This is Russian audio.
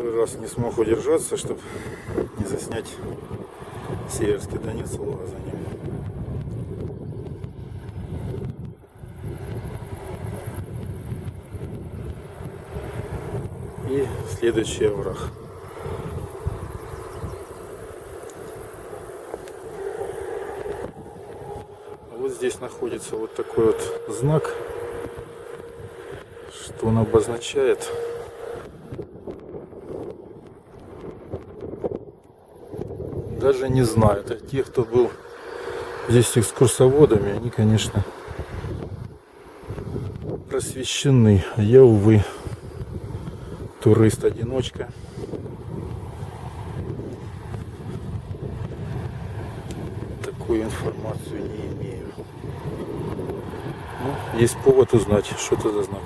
раз не смог удержаться, чтобы не заснять Северский Донец лога за ним. И следующий овраг. Вот здесь находится вот такой вот знак, что он обозначает. Даже не знаю. Это те, кто был здесь экскурсоводами, они, конечно, просвещены. А я, увы, турист-одиночка. Такую информацию не имею. Ну, есть повод узнать, что это за знак.